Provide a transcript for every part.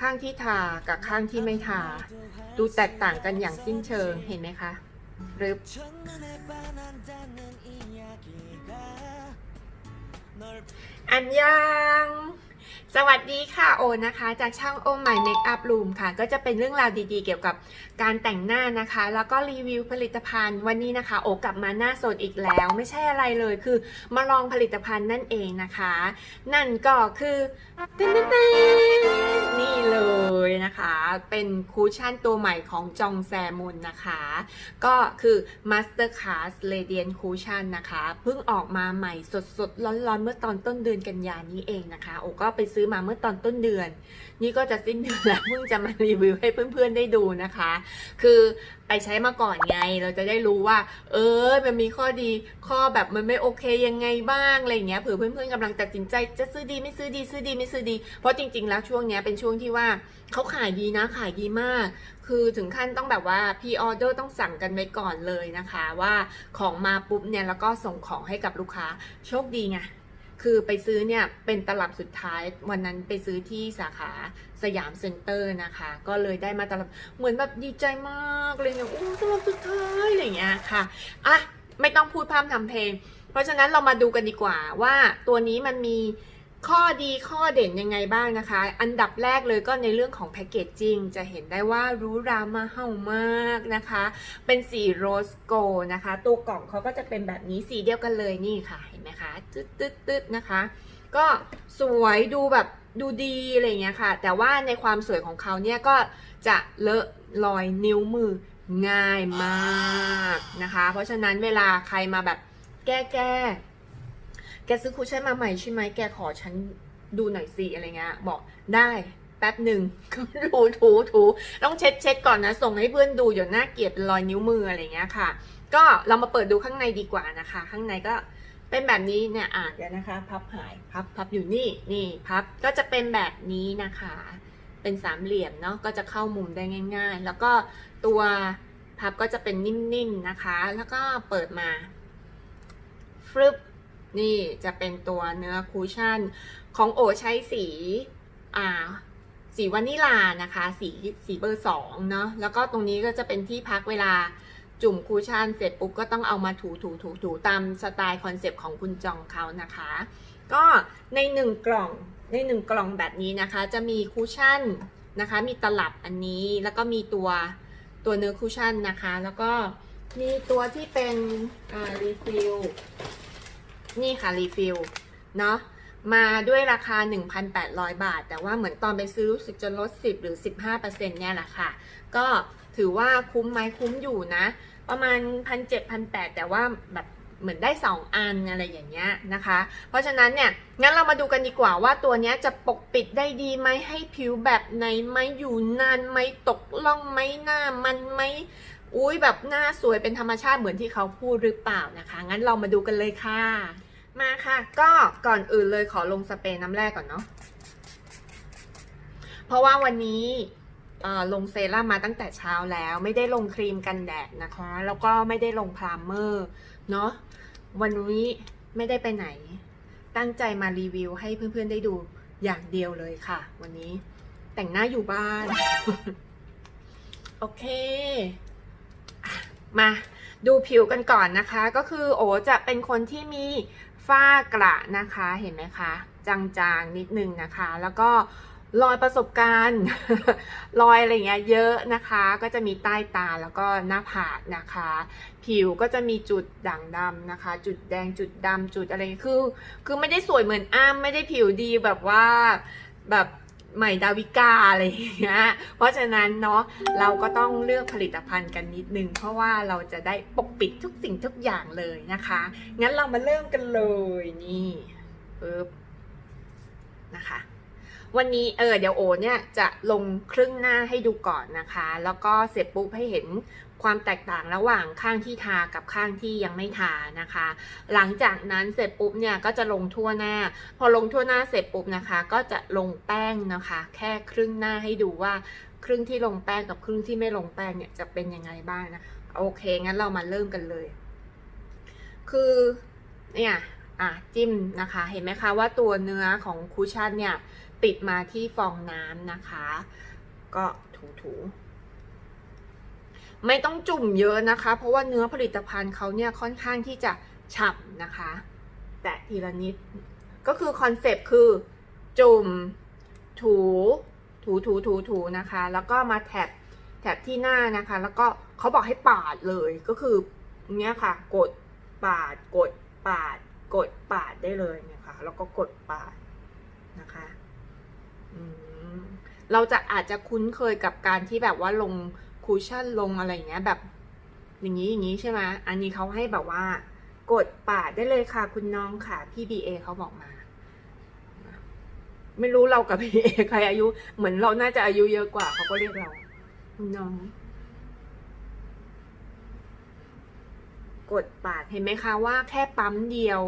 ข้างที่ทากับข้างที่ไม่ทา ดูแตกต่างกันอย่างสิ้นเชิงเห็นไหมคะหรืบอันยัง สวัสดีค่ะโอนะคะ จากช่างโอใหม่เมคอัพรูมค่ะ ก็จะเป็นเรื่องราวดีๆ เกี่ยวกับการแต่งหน้านะคะ แล้วก็รีวิวผลิตภัณฑ์วันนี้นะคะ โอกลับมาหน้าสดอีกแล้ว ไม่ใช่อะไรเลยคือมาลองผลิตภัณฑ์นั่นเองนะคะ นั่นก็คือเต้นนี่เลยนะคะ เป็นคูชั่นตัวใหม่ของจองแซมุนนะคะ ก็คือ Master Class Radiant Cushion นะคะเพิ่งออกมาใหม่สดๆ ร้อนๆ เมื่อตอนต้นเดือนกันยานี้เองนะคะ โอก็ไปซื้อมาเมื่อตอนต้นเดือน นี่ก็จะสิ้นเดือนแล้วเพิ่งจะมารีวิวให้เพื่อนๆได้ดูนะคะ คือไปใช้มาก่อนไง เราจะได้รู้ว่า เออมันมีข้อดีข้อแบบมันไม่โอเคยังไงบ้างอะไรเงี้ยเผื่อเพื่อนๆกำลังตัดสินใจจะซื้อดีไม่ซื้อดีซื้อดีไม่ซื้อดี เพราะจริง ๆ แล้วช่วงเนี้ยเป็นช่วงที่ว่าเขาขายดีนะขายดีมาก คือถึงขั้นต้องแบบว่าพ r ออเดอร์ต้องสั่งกันไว้ก่อนเลยนะคะ ว่าของมาปุ๊บเนี่ยแล้วก็ส่งของให้กับลูกค้าโชคดีไง คือไปซื้อเนี่ยเป็นตลับสุดท้ายวันนั้นไปซื้อที่สาขาสยามเซ็นเตอร์นะคะ ก็เลยได้มาตลับเหมือนแบบดีใจมากเลยเนี่ยโอ้ตลับสุดท้ายอะไรอย่างเงี้ยค่ะอะไม่ต้องพูดพร่ำทำเพลง เพราะฉะนั้นเรามาดูกันดีกว่าว่าตัวนี้มันมี ข้อดีข้อเด่นยังไงบ้างนะคะ อันดับแรกเลยก็ในเรื่องของแพคเกจจิ้งจะเห็นได้ว่ารู้รามาเห่ามากนะคะ เป็นสีโรสโกนะคะ ตัวกล่องเขาก็จะเป็นแบบนี้สีเดียวกันเลยนี่ค่ะ เห็นไหมคะตึ๊ดตึ๊ดตึ๊ดนะคะ ก็สวยดูแบบดูดีอะไรเงี้ยค่ะ แต่ว่าในความสวยของเขาเนี่ยก็จะเลอะรอยนิ้วมือง่ายมากนะคะ เพราะฉะนั้นเวลาใครมาแบบแก้แก้ แกซื้อคุชชั่นมาใหม่ใช่ไหมแกขอฉันดูหน่อยสิอะไรเงี้ยบอกได้แป๊บหนึ่งถูถูถูต้องเช็ดเช็ดก่อนนะ ส่งให้เพื่อนดูเดี๋ยวน่าเกลียดรอยนิ้วมืออะไรเงี้ยค่ะ ก็เรามาเปิดดูข้างในดีกว่านะคะ ข้างในก็เป็นแบบนี้เนี่ยอ่านเดี๋ยวนะคะ พับหายพับพับอยู่นี่นี่พับก็จะเป็นแบบนี้นะคะ เป็นสามเหลี่ยมเนาะก็จะเข้ามุมได้ง่าย ๆ แล้วก็ตัวพับก็จะเป็นนิ่มๆนะคะ แล้วก็เปิดมาฟึบ นี่จะเป็นตัวเนื้อคูชั่น ของโอใช้สีอ่าสีวานิลานะคะ สีสีเบอร์สองเนาะแล้วก็ตรงนี้ก็จะเป็นที่พักเวลาจุ่มคูชั่นเสร็จปุ๊บก็ต้องเอามาถูถูถูถูตามสไตล์คอนเซปต์ของคุณจองเขานะคะ ก็ในหนึ่งกล่องในหนึ่งกล่องแบบนี้นะคะ จะมีคูชั่นนะคะ มีตลับอันนี้แล้วก็มีตัวตัวเนื้อคูชั่นนะคะ แล้วก็มีตัวที่เป็นอ่ารีฟิล นี่ค่ะรีฟิลเนาะมาด้วยราคา 1,800 บาท แต่ว่าเหมือนตอนไปซื้อรู้สึกจะลด 10 หรือ 15%เนี่ยแหละค่ะ ก็ถือว่าคุ้มไหมคุ้มอยู่นะ ประมาณ 1,700-1,800 แต่ว่าแบบเหมือนได้ 2 อันอะไรอย่างเงี้ยนะคะ เพราะฉะนั้นเนี่ย งั้นเรามาดูกันดีกว่าว่าตัวเนี้ยจะปกปิดได้ดีไหมให้ผิวแบบไหนไหมอยู่นานไหมตกล่องไหมหน้ามันไหมอุ้ยแบบหน้าสวยเป็นธรรมชาติเหมือนที่เขาพูดหรือเปล่านะคะ งั้นเรามาดูกันเลยค่ะ มาค่ะ ก็ก่อนอื่นเลยขอลงสเปรย์น้ำแรกก่อนเนาะเพราะว่าวันนี้ลงเซรั่มมาตั้งแต่เช้าแล้ว ไม่ได้ลงครีมกันแดดนะคะ แล้วก็ไม่ได้ลงพรามเมอร์เนาะวันนี้ไม่ได้ไปไหน ตั้งใจมารีวิวให้เพื่อนๆได้ดูอย่างเดียวเลยค่ะ วันนี้แต่งหน้าอยู่บ้าน โอเค มาดูผิวกันก่อนนะคะ ก็คือโอจะเป็นคนที่มี ฝ้ากระนะคะเห็นไหมคะ จางๆนิดนึงนะคะ แล้วก็รอยประสบการณ์รอยอะไรเงี้ยเยอะนะคะ ก็จะมีใต้ตาแล้วก็หน้าผากนะคะ ผิวก็จะมีจุดด่างดำนะคะ จุดแดงจุดดำจุดอะไรคือ คือไม่ได้สวยเหมือนอ้ามไม่ได้ผิวดีแบบว่าแบบ ใหม่ดาวิกาอะไรอย่างเงี้ย เพราะฉะนั้นเนาะเราก็ต้องเลือกผลิตภัณฑ์กันนิดนึง เพราะว่าเราจะได้ปกปิดทุกสิ่งทุกอย่างเลยนะคะ งั้นเรามาเริ่มกันเลยนี่ปึ๊บนะคะวันนี้เออเดี๋ยวโอเนี่ยจะลงครึ่งหน้าให้ดูก่อนนะคะ แล้วก็เสร็จปุ๊บให้เห็น ความแตกต่างระหว่างข้างที่ทากับข้างที่ยังไม่ทานะคะ หลังจากนั้นเสร็จปุ๊บเนี่ยก็จะลงทั่วหน้า พอลงทั่วหน้าเสร็จปุ๊บนะคะ ก็จะลงแป้งนะคะ แค่ครึ่งหน้าให้ดูว่าครึ่งที่ลงแป้งกับครึ่งที่ไม่ลงแป้งเนี่ยจะเป็นยังไงบ้างนะโอเคงั้นเรามาเริ่มกันเลย คือเนี่ยอะจิ้มนะคะ เห็นไหมคะว่าตัวเนื้อของคูชั่นเนี่ยติดมาที่ฟองน้ำนะคะ ก็ถูๆ ไม่ต้องจุ่มเยอะนะคะ เพราะว่าเนื้อผลิตภัณฑ์เขาเนี่ยค่อนข้างที่จะฉ่ำนะคะ แตะทีละนิดก็คือคอนเซปต์คือ จุ่มถูถูถูถูถูนะคะ แล้วก็มาแท็บแท็บที่หน้านะคะ แล้วก็เขาบอกให้ปาดเลยก็คือเนี้ยค่ะ กดปาด กดปาด กดปาดได้เลยเนี่ยค่ะ แล้วก็กดปาดนะคะเราจะอาจจะคุ้นเคยกับการที่แบบว่าลง คูชั่นลงอะไรอย่างเงี้ยแบบ อย่างนี้อย่างนี้ใช่ไหมอันนี้เขาให้แบบว่า กดปาดได้เลยค่ะคุณน้องค่ะพี่บีเอเขาบอกมา ไม่รู้เรากับพี่เอใครอายุ เหมือนเราน่าจะอายุเยอะกว่าเขาก็เรียกเราคุณน้อง กดปาดเห็นไหมคะว่าแค่ปั๊มเดียว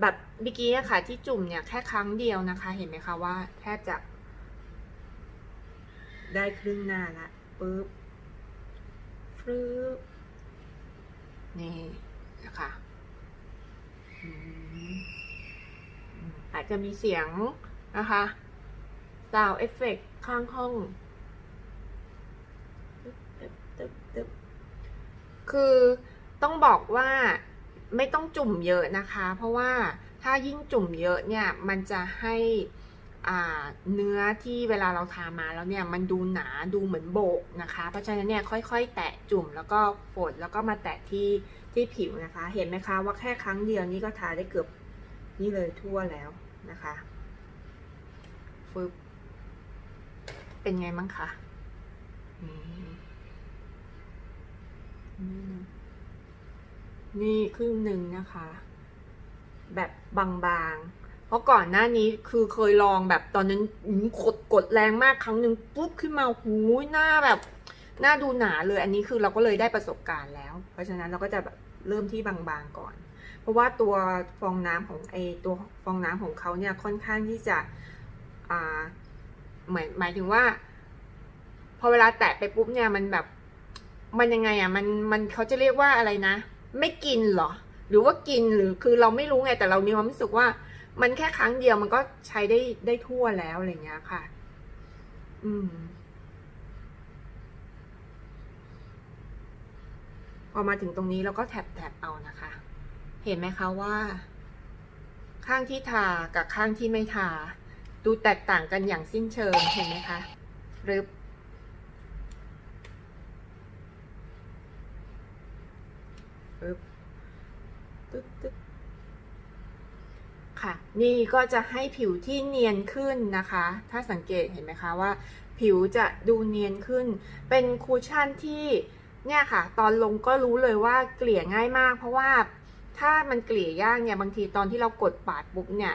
แบบเมื่อกี้อะค่ะ ที่จุ่มเนี่ยแค่ครั้งเดียวนะคะ เห็นไหมคะว่าแทบจะได้ครึ่งหน้าละปึ๊บ ฟรึบนี่นะคะอาจจะมีเสียงนะคะ sound effect ข้างห้อง คือต้องบอกว่าไม่ต้องจุ่มเยอะนะคะ เพราะว่าถ้ายิ่งจุ่มเยอะเนี่ย มันจะให้ เนื้อที่เวลาเราทามาแล้วเนี่ยมันดูหนาดูเหมือนโบกนะคะ เพราะฉะนั้นเนี่ยค่อย ๆ แตะจุ่มแล้วก็ฝดแล้วก็มาแตะที่ที่ผิวนะคะ เห็นไหมคะว่าแค่ครั้งเดียวนี่ก็ทาได้เกือบนี่เลยทั่วแล้วนะคะฟึบเป็นไงมั้งคะนี่นะนี่ครึ่งหนึ่งนะคะ แบบบางๆ เพราะก่อนหน้านี้คือเคยลองแบบตอนนั้นกดกดแรงมากครั้งหนึ่งปุ๊บขึ้นมาหูยหน้าแบบหน้าดูหนาเลยอันนี้คือเราก็เลยได้ประสบการณ์แล้ว เพราะฉะนั้นเราก็จะแบบเริ่มที่บางๆก่อน เพราะว่าตัวฟองน้ำของไอตัวฟองน้ำของเขาเนี่ยค่อนข้างที่จะอ่าเหมือนหมายถึงว่า พอเวลาแตะไปปุ๊บเนี่ยมันแบบมันยังไงอะมันมันเขาจะเรียกว่าอะไรนะ ไม่กินเหรอ หรือว่ากินหรือคือเราไม่รู้ไงแต่เรามีความรู้สึกว่า มันแค่ครั้งเดียวมันก็ใช้ได้ได้ทั่วแล้วอะไรเงี้ยค่ะ อืม พอมาถึงตรงนี้เราก็แท็บแท็บเอานะคะ เห็นไหมคะว่า ข้างที่ทากับข้างที่ไม่ทา ดูแตกต่างกันอย่างสิ้นเชิงเห็นไหมคะรึบปึ๊บตึ๊บตึ๊บ ค่ะ นี่ก็จะให้ผิวที่เนียนขึ้นนะคะ ถ้าสังเกตเห็นไหมคะว่า ผิวจะดูเนียนขึ้น เป็นคูชั่นที่เนี่ยค่ะ ตอนลงก็รู้เลยว่าเกลี่ยง่ายมาก เพราะว่าถ้ามันเกลี่ยยากเนี่ยบางทีตอนที่เรากดปาดปุ๊บเนี่ย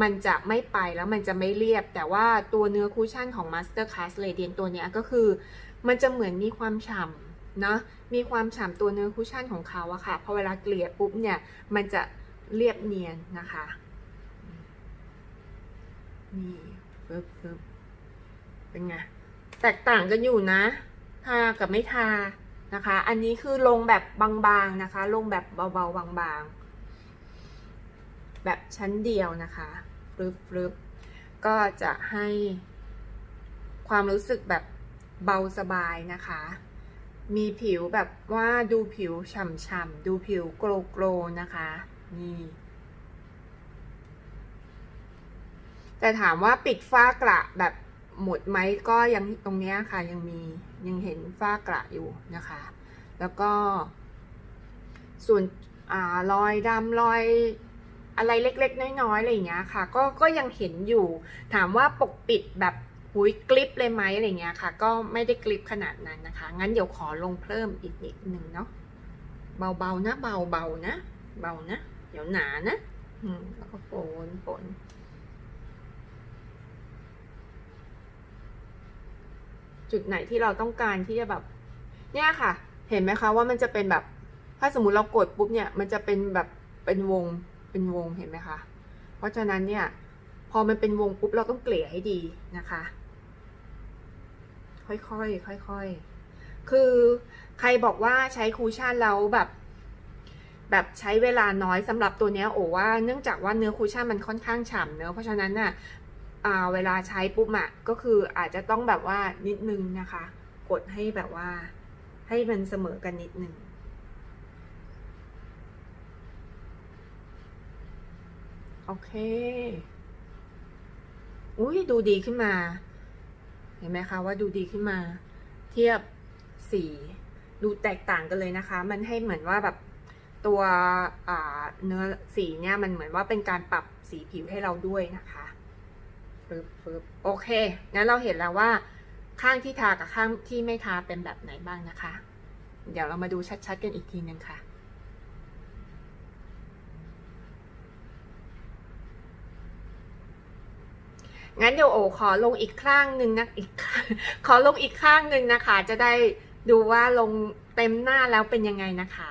มันจะไม่ไปแล้วมันจะไม่เรียบ แต่ว่าตัวเนื้อคูชั่นของ Master Class Radiant ตัวเนี้ยก็คือ มันจะเหมือนมีความฉ่ำเนาะมีความฉ่ำตัวเนื้อคูชั่นของเขาอะค่ะพอเวลาเกลี่ยปุ๊บเนี่ยมันจะเรียบเนียนนะคะ นี่ปึ๊บปึ๊บเป็นไง แตกต่างกันอยู่นะ ทากับไม่ทานะคะ อันนี้คือลงแบบบางๆนะคะ ลงแบบเบาๆบางๆ แบบชั้นเดียวนะคะฟลึบฟลึบก็จะให้ความรู้สึกแบบเบาสบายนะคะ มีผิวแบบว่าดูผิวฉ่ำๆ ดูผิวโกลโกลนะคะ นี่ แต่ถามว่าปิดฝ้ากระแบบหมดไหมก็ยังตรงเนี้ยค่ะยังมียังเห็นฝ้ากระอยู่นะคะ แล้วก็ ส่วนอรอยดำรอยอะไรเล็ก ๆ น้อยๆอะไรอย่างเงี้ยค่ะ ก็ก็ยังเห็นอยู่ ถามว่าปกปิดแบบหุยกลิปเลยไหมอะไรเงี้ยค่ะ ก็ไม่ได้กลิปขนาดนั้นนะคะ งั้นเดี๋ยวขอลงเพิ่มอีกนิดหนึ่งเนาะเบาๆนะเบาๆนะ เบานะ เดี๋ยวหนานะ อืมแล้วก็ฝนฝน จุดไหนที่เราต้องการที่จะแบบ เนี่ยค่ะ เห็นไหมคะว่ามันจะเป็นแบบ ถ้าสมมุติเรากดปุ๊บเนี่ย มันจะเป็นแบบเป็นวงเป็นวงเห็นไหมคะ เพราะฉะนั้นเนี่ย พอมันเป็นวงปุ๊บเราต้องเกลี่ยให้ดีนะคะ ค่อยๆค่อยๆคือใครบอกว่าใช้คูชั่นแล้วแบบแบบใช้เวลาน้อยสำหรับตัวเนี้ยโอว่าเนื่องจากว่าเนื้อคุชชั่นมันค่อนข้างฉ่ำเนอะเพราะฉะนั้นน่ะอ่า เวลาใช้ปุ๊บอะก็คืออาจจะต้องแบบว่านิดนึงนะคะ กดให้แบบว่า ให้มันเสมอกันนิดนึงโอเค อุ้ยดูดีขึ้นมา เห็นไหมคะว่าดูดีขึ้นมา เทียบสี ดูแตกต่างกันเลยนะคะ มันให้เหมือนว่าแบบตัวเนื้อสีเนี่ยมันเหมือนว่าเป็นการปรับสีผิวให้เราด้วยนะคะ ปึ๊บปึ๊บโอเค งั้นเราเห็นแล้วว่า ข้างที่ทากับข้างที่ไม่ทาเป็นแบบไหนบ้างนะคะ เดี๋ยวเรามาดูชัดๆกันอีกทีนึงค่ะ งั้นเดี๋ยวโอขอลงอีกข้างหนึ่งนะอีกขอลงอีกข้างหนึ่งนะคะ จะได้ดูว่าลงเต็มหน้าแล้วเป็นยังไงนะคะ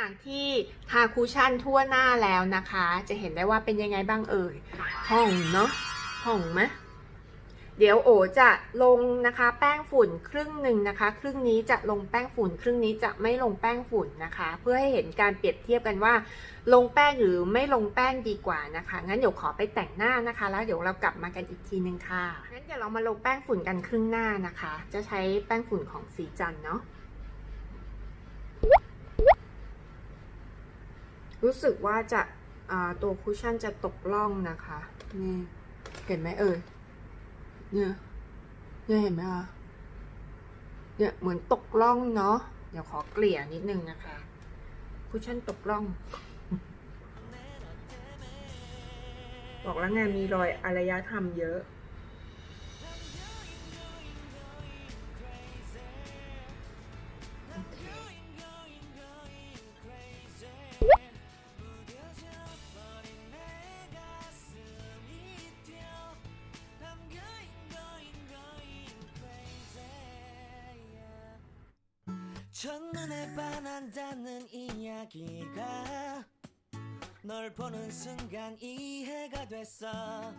หลังจากที่ทาคูชั่นทั่วหน้าแล้วนะคะ จะเห็นได้ว่าเป็นยังไงบ้างเอ่ยผ่องเนาะผ่องไหมเดี๋ยวโอจะลงนะคะ แป้งฝุ่นครึ่งหนึ่งนะคะ ครึ่งนี้จะลงแป้งฝุ่น ครึ่งนี้จะไม่ลงแป้งฝุ่นนะคะ เพื่อให้เห็นการเปรียบเทียบกันว่า ลงแป้งหรือไม่ลงแป้งดีกว่านะคะ งั้นเดี๋ยวขอไปแต่งหน้านะคะ แล้วเดี๋ยวเรากลับมากันอีกทีนึงค่ะงั้นเดี๋ยวเรามาลงแป้งฝุ่นกันครึ่งหน้านะคะ จะใช้แป้งฝุ่นของสีจันเนาะ รู้สึกว่าจะาตัวคุชชั่นจะตกล่องนะคะนี่เห็นไหมเอ่ยเนี่ยเนี่ยเห็นไหมคะเนี่ยเหมือนตกล่องเนาะเดี๋ยวขอเกลี่ยนิดนึงนะคะคุชชั่นตกล่อง บอกแล้วไงมีรอยอารยธรรมเยอะ 순간 이해가 됐어.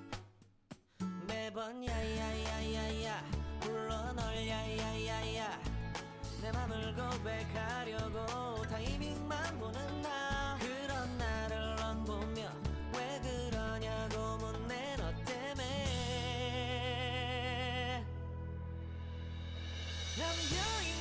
매번 야야야야야 불러 널 야야야야. 내 맘을 고백하려고 타이밍만 보는 나. 그런 나를 넌 보며 왜 그러냐고 묻네 너 때문에. going,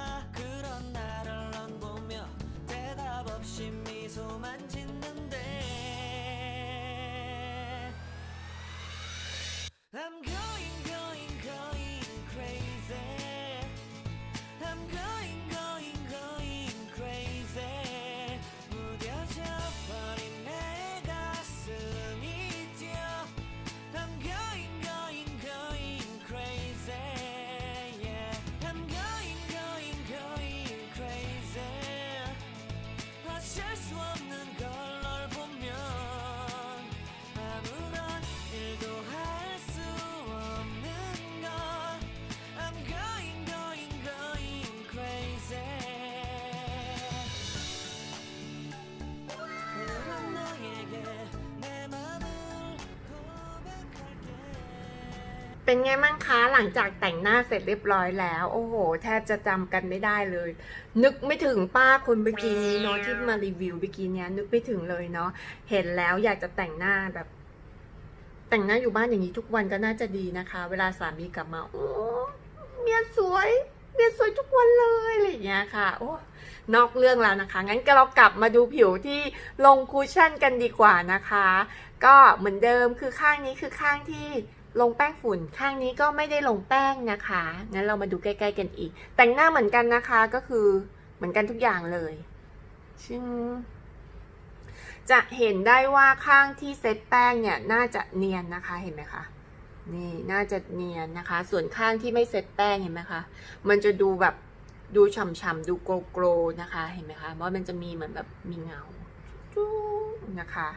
없이 미소만 짓는데 เป็นไงมั่งคะหลังจากแต่งหน้าเสร็จเรียบร้อยแล้ว โอ้โห แทบจะจำกันไม่ได้เลย นึกไม่ถึงป้าคนเมื่อกี้นี้เนาะที่มารีวิวเมื่อกี้เนี้ยนึกไม่ถึงเลยเนาะเห็นแล้วอยากจะแต่งหน้าแบบ แต่งหน้าอยู่บ้านอย่างนี้ทุกวันก็น่าจะดีนะคะ เวลาสามีกลับมาโอ้เมียสวยเมียสวยทุกวันเลยอะไรอย่างเงี้ยค่ะ โอ้ นอกเรื่องแล้วนะคะ งั้นก็เรากลับมาดูผิวที่ลงคูชั่นกันดีกว่านะคะ ก็เหมือนเดิมคือข้างนี้คือข้างที่ ลงแป้งฝุ่นข้างนี้ก็ไม่ได้ลงแป้งนะคะงั้นเรามาดูใกล้ๆกันอีก แต่งหน้าเหมือนกันนะคะก็คือเหมือนกันทุกอย่างเลยชึ่งจะเห็นได้ว่าข้างที่เซตแป้งเนี่ยน่าจะเนียนนะคะเห็นไหมคะนี่น่าจะเนียนนะคะ ส่วนข้างที่ไม่เซตแป้งเห็นไหมคะมันจะดูแบบดูฉ่ำๆดูโกลโกลนะคะเห็นไหมคะว่าะมันจะมีเหมือนแบบมีเงาจุ๊นะคะ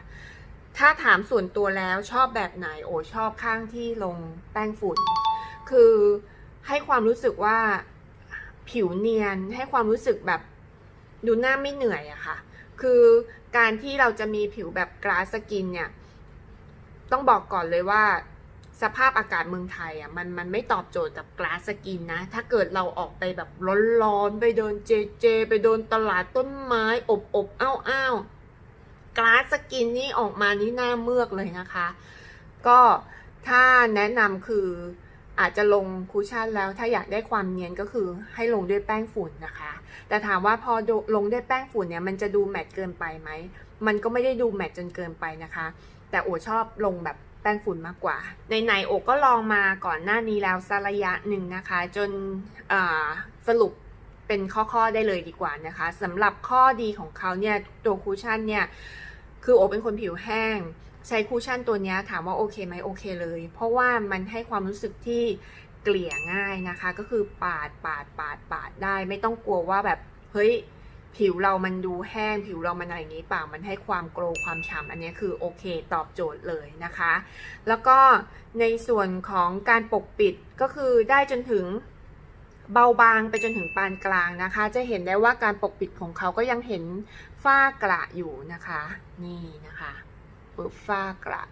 ถ้าถามส่วนตัวแล้วชอบแบบไหน โอ้ชอบข้างที่ลงแป้งฝุ่น คือให้ความรู้สึกว่าผิวเนียนให้ความรู้สึกแบบดูหน้าไม่เหนื่อยอะค่ะ คือการที่เราจะมีผิวแบบกราสกินเนี่ย ต้องบอกก่อนเลยว่าสภาพอากาศเมืองไทยอะมันมันไม่ตอบโจทย์กับกราสสกินนะ ถ้าเกิดเราออกไปแบบร้อนๆ ไปเดินเจเจ ไปเดินตลาดต้นไม้ อบอบอ้าวอ้าว กราสสกินนี่ออกมานี่หน้าเมือกเลยนะคะ ก็ถ้าแนะนำคืออาจจะลงคูชั่นแล้วถ้าอยากได้ความเนียนก็คือให้ลงด้วยแป้งฝุ่นนะคะ แต่ถามว่าพอลงด้วยแป้งฝุ่นเนี่ยมันจะดูแมตต์เกินไปไหม มันก็ไม่ได้ดูแมตต์จนเกินไปนะคะ แต่โอชอบลงแบบแป้งฝุ่นมากกว่า ในไหนโอก็ลองมาก่อนหน้านี้แล้วสักระยะหนึ่งนะคะ จนสรุปเป็นข้อๆได้เลยดีกว่านะคะสำหรับข้อดีของเขาเนี่ยตัวคูชั่นเนี่ย คือโอเป็นคนผิวแห้ง ใช้คูชั่นตัวนี้ถามว่าโอเคไหมโอเคเลย เพราะว่ามันให้ความรู้สึกที่เกลี่ยง่ายนะคะ ก็คือปาดปาดปาดปาดได้ ไม่ต้องกลัวว่าแบบเฮ้ยผิวเรามันดูแห้งผิวเรามันอะไรอย่างนี้เปล่ามันให้ความโกลว์ความฉ่ำอันนี้คือโอเคตอบโจทย์เลยนะคะ แล้วก็ในส่วนของการปกปิดก็คือได้จนถึงเบาบางไปจนถึงปานกลางนะคะ จะเห็นได้ว่าการปกปิดของเขาก็ยังเห็น ฝ้ากระอยู่นะคะ นี่นะคะปึ๊บฝ้ากระ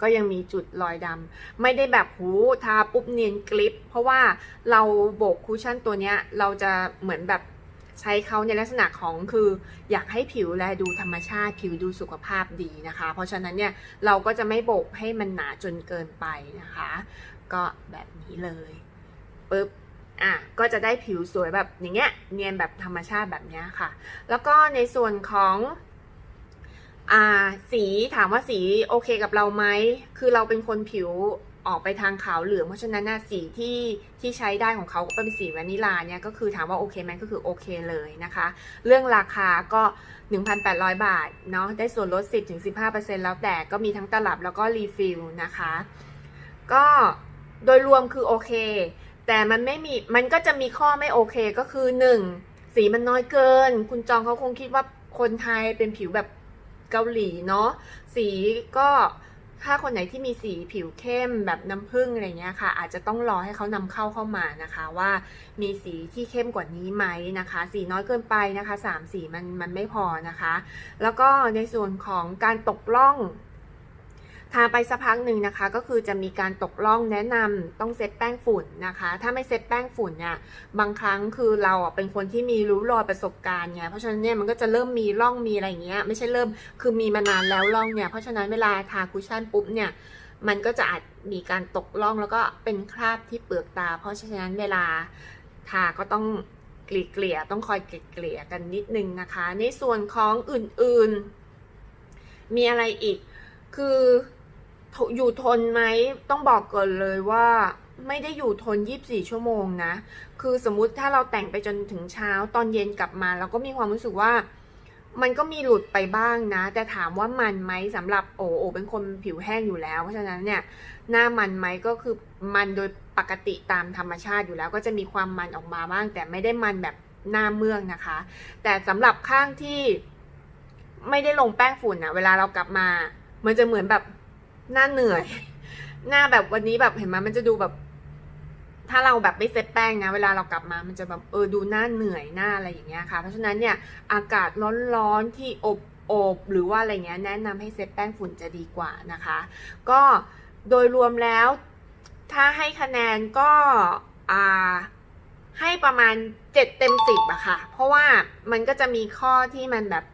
ก็ยังมีจุดรอยดำไม่ได้แบบหูทาปุ๊บเนียนกลิป เพราะว่าเราโบกคูชั่นตัวเนี้ย เราจะเหมือนแบบใช้เขาในลักษณะของคืออยากให้ผิวแลดูธรรมชาติผิวดูสุขภาพดีนะคะ เพราะฉะนั้นเนี่ยเราก็จะไม่โบกให้มันหนาจนเกินไปนะคะ ก็แบบนี้เลยปึ๊บ อะก็จะได้ผิวสวยแบบอย่างเงี้ยเนียนแบบธรรมชาติแบบเนี้ยค่ะ แล้วก็ในส่วนของอ่าสีถามว่าสีโอเคกับเราไหมคือเราเป็นคนผิวออกไปทางขาวเหลืองเพราะฉะนั้นนะสีที่ที่ใช้ได้ของเขาก็เป็นสีวานิลาเนี่ยก็คือถามว่าโอเคไหมก็คือโอเคเลยนะคะ เรื่องราคาก็ 1,800 บาทเนาะได้ส่วนลด 10-15%แล้วแต่ก็มีทั้งตลับแล้วก็รีฟิลนะคะ ก็โดยรวมคือโอเค แต่มันไม่มีมันก็จะมีข้อไม่โอเคก็คือ 1. สีมันน้อยเกิน คุณจองเขาคงคิดว่าคนไทยเป็นผิวแบบเกาหลีเนาะสีก็ถ้าคนไหนที่มีสีผิวเข้มแบบน้ำผึ้งอะไรเงี้ยค่ะ อาจจะต้องรอให้เขานำเข้าเข้ามานะคะว่ามีสีที่เข้มกว่านี้ไหมนะคะ สีน้อยเกินไปนะคะสามสีมันมันไม่พอนะคะ แล้วก็ในส่วนของการตกล่อง ทาไปสักพักหนึ่งนะคะ ก็คือจะมีการตกล่องแนะนำต้องเซตแป้งฝุ่นนะคะ ถ้าไม่เซตแป้งฝุ่นเนี่ยบางครั้งคือเราเป็นคนที่มีรู้รอยประสบการณ์ไงเพราะฉะนั้นเนี่ยมันก็จะเริ่มมีร่องมีอะไรอย่างเงี้ยไม่ใช่เริ่มคือมีมานานแล้วร่องเนี่ยเพราะฉะนั้นเวลาทาคุชชั่นปุ๊บเนี่ยมันก็จะอาจมีการตกล่องแล้วก็เป็นคราบที่เปลือกตา เพราะฉะนั้นเวลาทาก็ต้องเกลี่ยๆต้องคอยเกลี่ยๆกันนิดนึงนะคะ ในส่วนของอื่นๆ มีอะไรอีกคือ อยู่ทนไหมต้องบอกก่อนเลยว่าไม่ได้อยู่ทน 24 ชั่วโมงนะ คือสมมุติถ้าเราแต่งไปจนถึงเช้าตอนเย็นกลับมาเราก็มีความรู้สึกว่า มันก็มีหลุดไปบ้างนะ แต่ถามว่ามันไหมสำหรับโอโอเป็นคนผิวแห้งอยู่แล้ว เพราะฉะนั้นเนี่ยหน้ามันไหมก็คือมันโดยปกติตามธรรมชาติอยู่แล้ว ก็จะมีความมันออกมาบ้าง แต่ไม่ได้มันแบบหน้าเมืองนะคะ แต่สำหรับข้างที่ไม่ได้ลงแป้งฝุ่นอะเวลาเรากลับมา มันจะเหมือนแบบ หน้าเหนื่อย หน้าแบบวันนี้แบบเห็นไหมมันจะดูแบบ ถ้าเราแบบไม่เซ็ตแป้งนะ เวลาเรากลับมา มันจะแบบเออดูหน้าเหนื่อยหน้าอะไรอย่างเงี้ยค่ะ เพราะฉะนั้นเนี่ยอากาศร้อนๆที่อบอบหรือว่าอะไรเงี้ยแนะนำให้เซ็ตแป้งฝุ่นจะดีกว่านะคะ ก็โดยรวมแล้วถ้าให้คะแนนก็อ่าให้ประมาณ 7 เต็ม 10อะค่ะ เพราะว่ามันก็จะมีข้อที่มันแบบ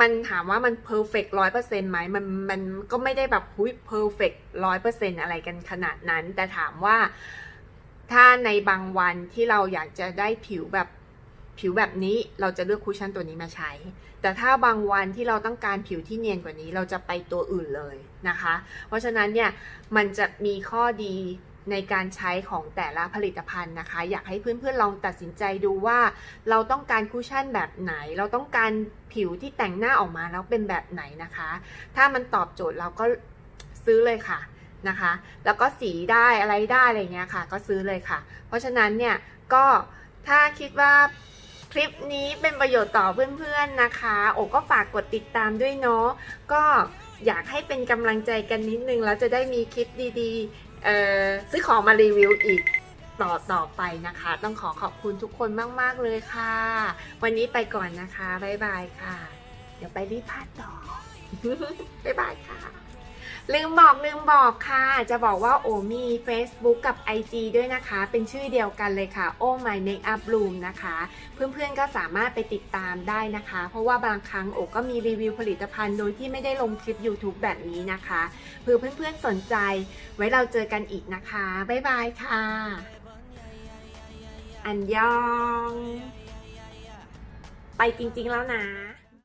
มันถามว่ามันเพอร์เฟกร้อยเปอร์เซ็นต์ไหมมันมันก็ไม่ได้แบบหุยเพอร์เฟกร้อยเปอร์เซ็นต์อะไรกันขนาดนั้น แต่ถามว่าถ้าในบางวันที่เราอยากจะได้ผิวแบบผิวแบบนี้เราจะเลือกคุชชั่นตัวนี้มาใช้ แต่ถ้าบางวันที่เราต้องการผิวที่เนียนกว่านี้ เราจะไปตัวอื่นเลยนะคะ เพราะฉะนั้นเนี่ยมันจะมีข้อดี ในการใช้ของแต่ละผลิตภัณฑ์นะคะ อยากให้เพื่อนๆลองตัดสินใจดูว่า เราต้องการคุชชั่นแบบไหน เราต้องการผิวที่แต่งหน้าออกมาแล้วเป็นแบบไหนนะคะ ถ้ามันตอบโจทย์เราก็ซื้อเลยค่ะนะคะ แล้วก็สีได้อะไรได้อะไรเงี้ยค่ะ ก็ซื้อเลยค่ะ เพราะฉะนั้นเนี่ยก็ถ้าคิดว่าคลิปนี้เป็นประโยชน์ต่อเพื่อนๆนะคะ โอก็ฝากกดติดตามด้วยเนาะก็อยากให้เป็นกำลังใจกันนิดนึงแล้วจะได้มีคลิปดีๆ ซื้อของมารีวิวอีกต่อต่อไปนะคะ ต้องขอขอบคุณทุกคนมาก ๆ เลยค่ะ วันนี้ไปก่อนนะคะ บ๊ายบายค่ะ เดี๋ยวไปรีพาดต่อ บ๊ายบายค่ะ ลืมบอกลืมบอกค่ะ จะบอกว่าโอมี Facebook กับ IG ด้วยนะคะ เป็นชื่อเดียวกันเลยค่ะโอ My Makeup Room นะคะ เพื่อนๆก็สามารถไปติดตามได้นะคะ เพราะว่าบางครั้งโอก็มีรีวิวผลิตภัณฑ์โดยที่ไม่ได้ลงคลิป YouTube แบบนี้นะคะเพื่อเพื่อนๆสนใจ ไว้เราเจอกันอีกนะคะ บ๊ายบายค่ะ อันยอง ไปจริงๆแล้วนะ